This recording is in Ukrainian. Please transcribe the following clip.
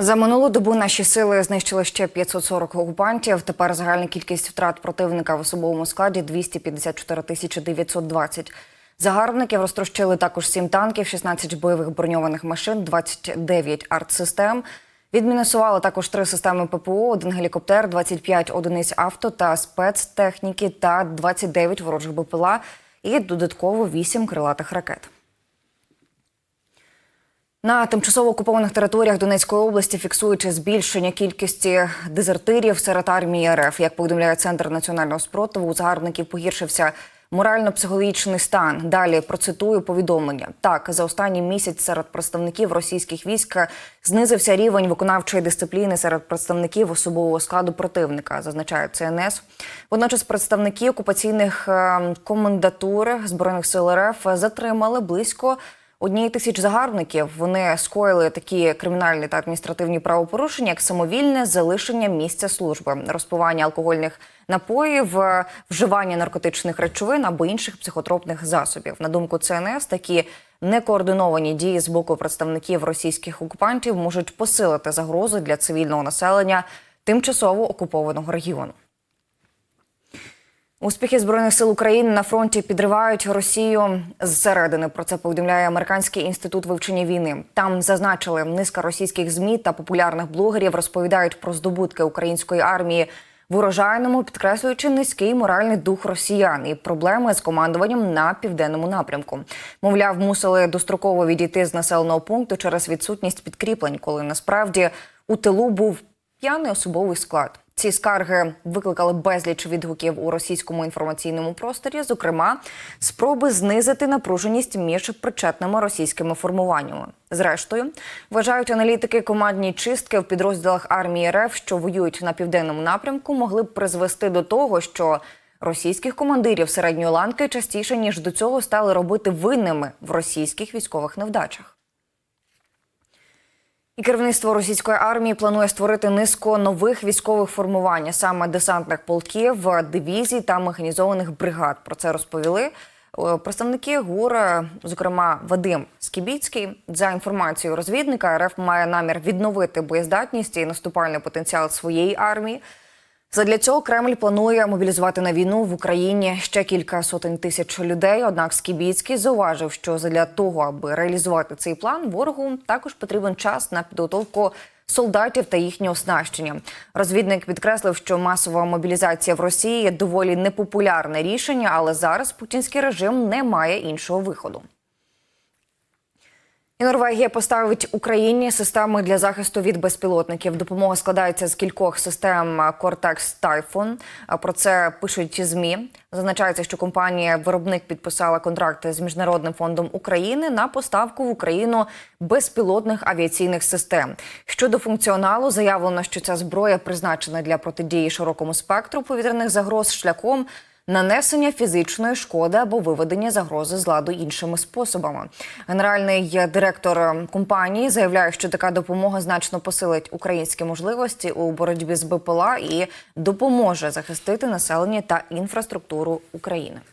За минулу добу наші сили знищили ще 540 окупантів. Тепер загальна кількість втрат противника в особовому складі 254 тисячі 920. Загарбників розтрощили також 7 танків, 16 бойових броньованих машин, 29 артсистем. Відмінусували також три системи ППО, один гелікоптер, 25 одиниць авто та спецтехніки та 29 ворожих БПЛА і додатково 8 крилатих ракет. На тимчасово окупованих територіях Донецької області фіксуючи збільшення кількості дезертирів серед армії РФ. Як повідомляє центр національного спротиву, у загарбників погіршився морально-психологічний стан. Далі процитую повідомлення. Так, за останній місяць серед представників російських військ знизився рівень виконавчої дисципліни серед представників особового складу противника, зазначає ЦНС. Водночас представники окупаційних е, комендатур збройних сил РФ затримали близько. Однієї тисяч загарбників вони скоїли такі кримінальні та адміністративні правопорушення, як самовільне залишення місця служби, розпивання алкогольних напоїв, е, вживання наркотичних речовин або інших психотропних засобів. На думку ЦНС, такі некоординовані дії з боку представників російських окупантів можуть посилити загрозу для цивільного населення тимчасово окупованого регіону. Успіхи збройних сил України на фронті підривають Росію зсередини. Про це повідомляє американський інститут вивчення війни. Там зазначили низка російських змі та популярних блогерів розповідають про здобутки української армії в урожайному, підкреслюючи низький моральний дух росіян і проблеми з командуванням на південному напрямку. Мовляв, мусили достроково відійти з населеного пункту через відсутність підкріплень, коли насправді у тилу був п'яний особовий склад. Ці скарги викликали безліч відгуків у російському інформаційному просторі, зокрема, спроби знизити напруженість між причетними російськими формуваннями. Зрештою, вважають аналітики, командні чистки в підрозділах армії РФ, що воюють на південному напрямку, могли б призвести до того, що російських командирів середньої ланки частіше ніж до цього стали робити винними в російських військових невдачах. І керівництво російської армії планує створити низку нових військових формувань, саме десантних полків, дивізій та механізованих бригад. Про це розповіли е, представники ГУР, е, зокрема Вадим Скібіцький. За інформацією розвідника, РФ має намір відновити боєздатність і наступальний потенціал своєї армії. Задля цього Кремль планує мобілізувати на війну в Україні ще кілька сотень тисяч людей. Однак Скібіцький зауважив, що задля того, аби реалізувати цей план, ворогу також потрібен час на підготовку солдатів та їхнє оснащення. Розвідник підкреслив, що масова мобілізація в Росії є доволі непопулярне рішення, але зараз путінський режим не має іншого виходу. І Норвегія поставить Україні системи для захисту від безпілотників. Допомога складається з кількох систем Cortex Typhoon. Про це пишуть змі. Зазначається, що компанія-виробник підписала контракти з міжнародним фондом України на поставку в Україну безпілотних авіаційних систем. Щодо функціоналу, заявлено, що ця зброя призначена для протидії широкому спектру повітряних загроз шляхом нанесення фізичної шкоди або виведення загрози з ладу іншими способами. Генеральний директор компанії заявляє, що така допомога значно посилить українські можливості у боротьбі з БПЛА і допоможе захистити населення та інфраструктуру України.